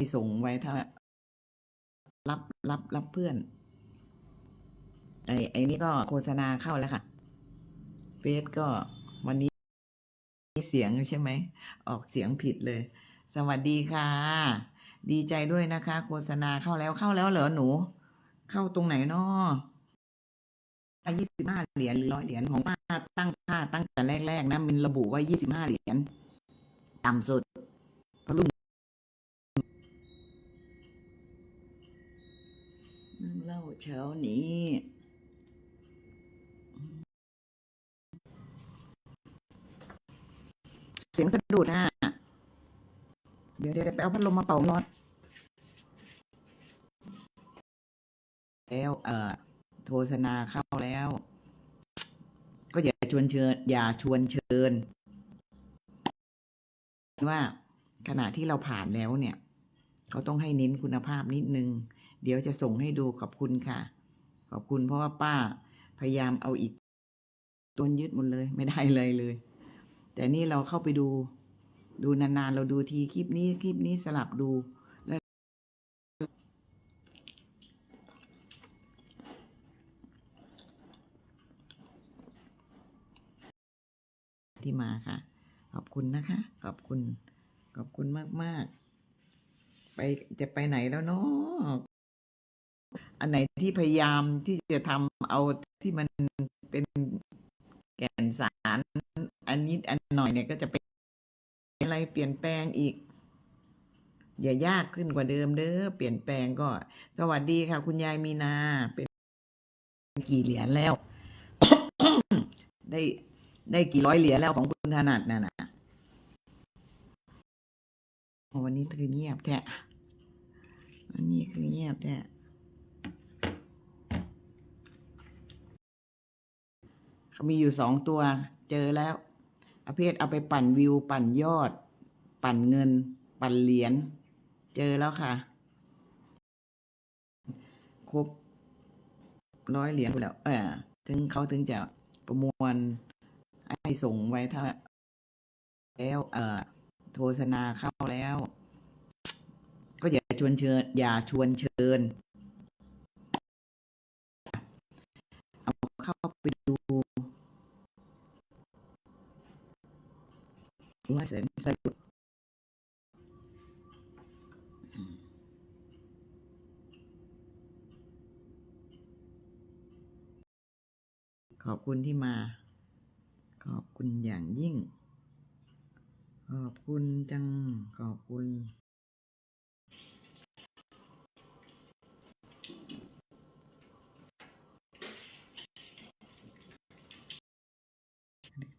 ให้ส่งไว้ถ้า รับรับรับเพื่อน ไอ้ไอ้นี่ก็โฆษณาเข้าแล้วค่ะเฟซก็วันนี้เสียงใช่ไหม ออกเสียงผิดเลย สวัสดีค่ะ ดีใจด้วยนะคะ โฆษณาเข้าแล้วเข้าแล้วเหรอหนู เข้าตรงไหนนาะยี่สิบห้าเหรียญหรือร้อยเหรียญของป้าตั้งค่าตั้งแต่แรกๆนะมันระบุว่ายี่สิบห้าเหรียญต่ำสุด เช้านี้ เสียงสะดุดอะ เดี๋ยวเดี๋ยวไปเอาพัดลมมาเป่าร้อนแล้วเอ่อโฆษณาเข้าแล้ว ก็อย่าชวนเชิญ อย่าชวนเชิญ ว่าขณะที่เราผ่านแล้วเนี่ย เขาต้องให้เน้นคุณภาพนิดนึง เดี๋ยวจะส่งให้ดูขอบคุณค่ะ ขอบคุณเพราะว่าป้าพยายามเอาอีกต้นยึดหมดเลย ไม่ได้เลยเลย แต่นี่เราเข้าไปดู ดูนานๆ เราดูทีคลิปนี้คลิปนี้สลับดูแล้วที่มาค่ะ ขอบคุณนะคะ ขอบคุณ ขอบคุณมาก ๆ ไปจะไปไหนแล้วเนาะ อันไหนที่พยายามที่จะทำเอาที่มันเป็นแก่นสารอันนี้อันหน่อยเนี่ยก็จะเป็นอะไรเปลี่ยนแปลงอีก อย่ายากขึ้นกว่าเดิมเด้อเปลี่ยนแปลงก็ สวัสดีค่ะ คุณยายมีนา เป็นกี่เหรียญแล้ว ได้ได้กี่ร้อยเหรียญแล้วของคุณถนัดน่ะนะวันนี้คือเงียบแท้วันนี้คือเงียบแท้เขา มีอยู่สองตัวเจอแล้วอาเพศเอาไปปั่นวิว ปั่นยอด ปั่นเงิน ปั่นเหรียญเจอแล้วค่ะ ครบร้อยเหรียญแล้ว เออถึงเขาถึงจะประมวลให้ส่งไว้ถ้า แล้ว เออโฆษณาเข้าแล้ว ก็อย่าชวนเชิญ อย่าชวนเชิญ เอาเข้าไปดู ว่าเสร็จสะดุดขอบคุณที่มา ขอบคุณอย่างยิ่ง ขอบคุณจัง ขอบคุณ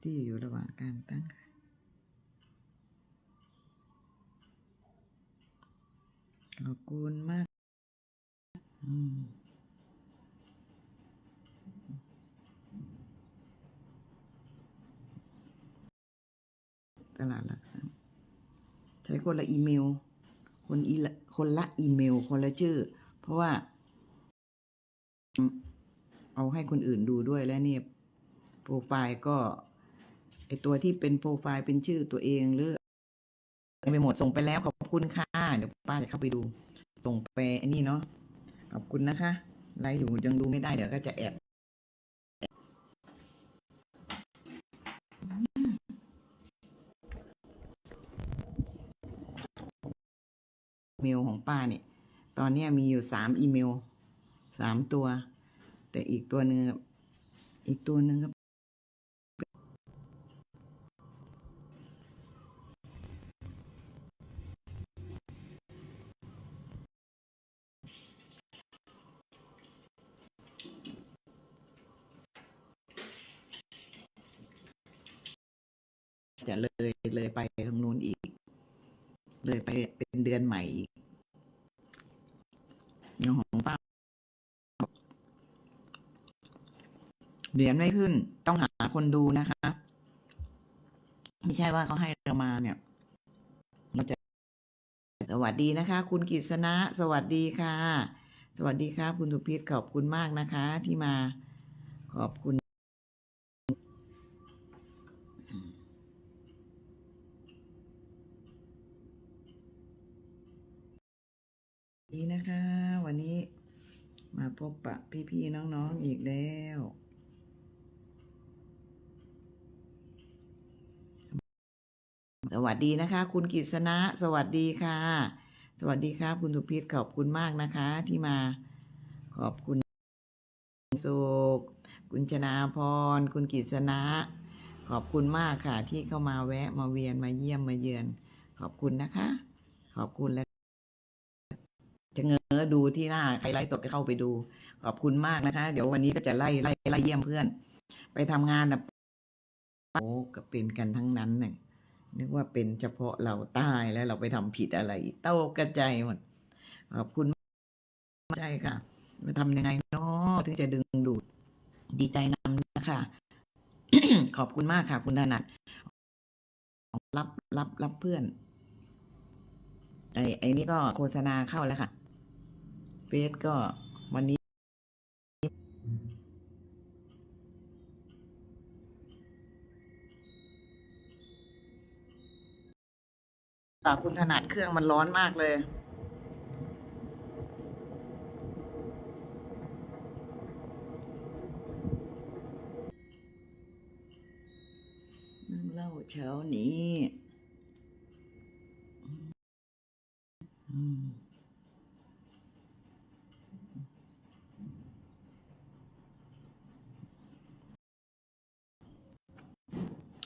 ที่อยู่ระหว่างการตั้ง บคุณมากตลาดหลักทรัพย์ใช้คนละอีเมล คนอีละคนละอีเมล คนละชื่อ เพราะว่า เอาให้คนอื่นดูด้วยและเนี่ยโปรไฟล์ก็ไอตัวที่เป็นโปรไฟล์เป็นชื่อตัวเองหรือไปหมดส่งไปแล้วขอ คุณค่ะ เดี๋ยวป้าจะเข้าไปดู ส่งไปไอันนี้เนาะ ขอบคุณนะคะ ไลฟ์อยู่ยังดูไม่ได้เดี๋ยวก็จะแอบอีเมลของป้าเนี่ย ตอนนี้มีอยู่สามอีเมล สามตัว แต่อีกตัวหนึ่งออีกตัวหนึ่งก็ จะเลยเลยไปทางนู้นอีก เลยไปเป็นเดือนใหม่อีกย่างของป้าเหรียญไม่ขึ้น ต้องหาคนดูนะคะ ไม่ใช่ว่าเขาให้เรามาเนี่ยเราจะสวัสดีนะคะ คุณกิษณะ สวัสดีค่ะ สวัสดีครับคุณสุพิษขอบคุณมากนะคะ ที่มาขอบคุณ ดีนะคะ วันนี้มาพบปะพี่ๆน้องๆอีกแล้วสวัสดีนะคะ คุณกิษณะสวัสดีค่ะ สวัสดีครับคุณสุพิษขอบคุณมากนะคะ ที่มาขอบคุณสุขคุณชนาพร คุณกิษณะ ขอบคุณมากค่ะ ที่เข้ามาแวะมาเวียนมาเยี่ยมมาเยือน ขอบคุณนะคะ ขอบคุณและ อดูที่หน้าใครไลฟ์สดก็เข้าไปดู ขอบคุณมากนะคะ เดี๋ยววันนี้ก็จะไล่ไล่ไล่เยี่ยมเพื่อน ไปทำงานนะโอ้ก็เป็นกันทั้งนั้นเนี่ยนึกว่าเป็นเฉพาะเราใต้แล้วเราไปทำผิดอะไร เต้ากระจายหมดขอบคุณใช่ค่ะมาทำยังไงเนาะถึงจะดึงดูดดีใจนำนะคะขอบคุณมากค่ะ คุณถนัดรับรับรับเพื่อน ไอ้ไอ้นี่ก็โฆษณาเข้าแล้วค่ะ เฟซก็วันนี้อ่าคุณถนัดเครื่องมันร้อนมากเลยนั่งเล่าเช้านี้ อืม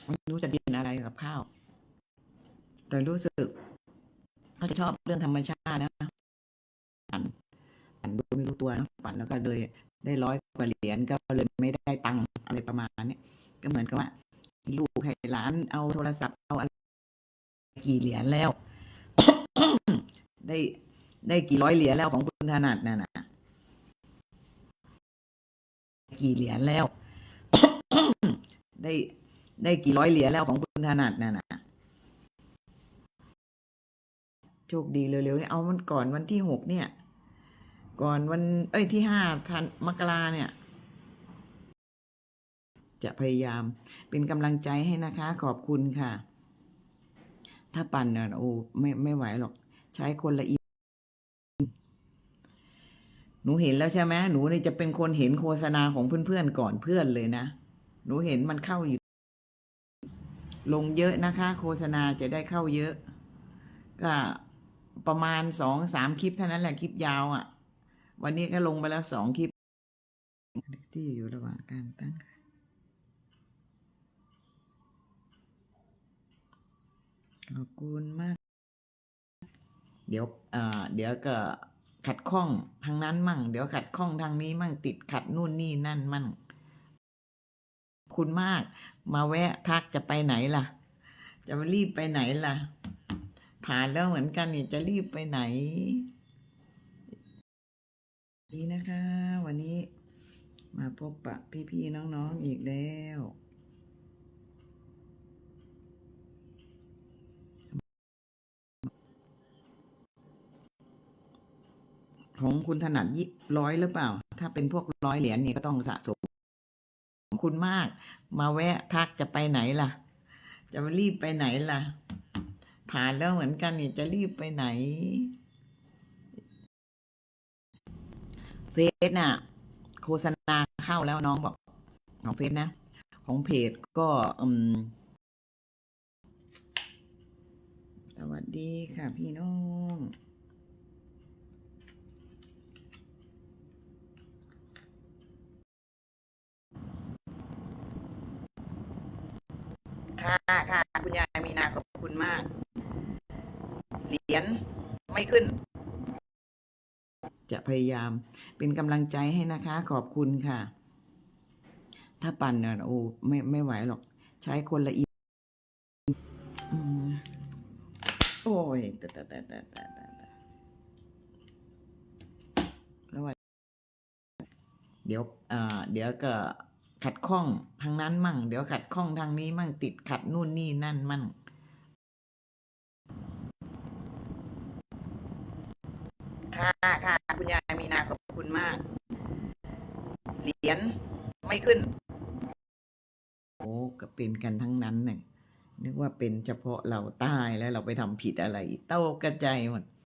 ไม่รู้จะดินอะไรกับข้าว แต่รู้สึกเขาจะชอบเรื่องธรรมชาตินะปั่นปั่นดยไม่รู้ตัวนะปั่นแล้วก็เลยได้ร้อยกว่าเหรียญก็เลยไม่ได้ตังค์อะไรประมาณนี้ก็เหมือนกับว่า ลูกให้หลานเอาโทรศัพท์เอาอะไรกี่เหรียญแล้ว ได้ได้กี่ร้อยเหรียญแล้วของคุณถนัดนั่นนะกี่เหรียญแล้ว ได้ ได้กี่ร้อยเหรียญแล้วของคุณถนัดนั่นนะโชคดีเร็วๆเนี่ยเอามันก่อนวันที่หกเนี่ย ก่อนวัน เอ้ยที่ห้าธันมกราเนี่ย จะพยายามเป็นกำลังใจให้นะคะ ขอบคุณค่ะ ถ้าปั่นเนี่ยโอ้ไม่ไม่ไหวหรอก ใช้คนละอีหนูเห็นแล้วใช่ไหมหนูนี่จะเป็นคนเห็นโฆษณาของเพื่อนๆก่อนเพื่อนเลยนะ หนูเห็นมันเข้าอยู่ ลงเยอะนะคะ โฆษณาจะได้เข้าเยอะ ก็ประมาณสองสามคลิปเท่านั้นแหละคลิปยาวอะ่ะ วันนี้ก็ลงไปแล้วสองคลิป ที่อยู่ระหว่างการตั้งขอบคุณมาก เดี๋ยวเอ่าเดี๋ยวก็ขัดข้องทางนั้นมั่ง เดี๋ยวขัดข้องทางนี้มั่งติดขัดนู่นนี่นั่นมั่ง คุณมาก มาแวะทักจะไปไหนล่ะ จะรีบไปไหนล่ะ ผ่านแล้วเหมือนกันเนี่ยจะรีบไปไหนดีนะคะ วันนี้มาพบปะพี่ๆน้องๆอีกแล้วของคุณถนัดยี่ร้อยหรือเปล่า ถ้าเป็นพวกร้อยเหรียญนี่ก็ต้องสะสม คุณมาก มาแวะทักจะไปไหนล่ะ จะรีบไปไหนล่ะ ผ่านแล้วเหมือนกันเนี่ยจะรีบไปไหน เฟซน่ะ โฆษณาเข้าแล้วน้องบอกของเฟซนะ ของเพจก็อืมสวัสดีค่ะพี่น้อง ค่ะค่ะ คุณยายมีนาขอบคุณมาก เหรียญไม่ขึ้น จะพยายามเป็นกำลังใจให้นะคะ ขอบคุณค่ะ ถ้าปั่นเนี่ยโอ้ไม่ไม่ไหวหรอก ใช้คนละอีอืมโอ้ยแต่แต่แต่แต่แต่แต่แล้วว่าเดี๋ยวอ่าเดี๋ยวก็ขัดข้องทางนั้นมั่ง เดี๋ยวขัดข้องทางนี้มั่งติดขัดนู่นนี่นั่นมั่ง ค่ะค่ะคุณยายมีนาขอบคุณมาก เหรียญไม่ขึ้น โอ้ก็เป็นกันทั้งนั้นเนี่ยนึกว่าเป็นเฉพาะเราใต้แล้วเราไปทำผิดอะไร เต้ากระจายหมด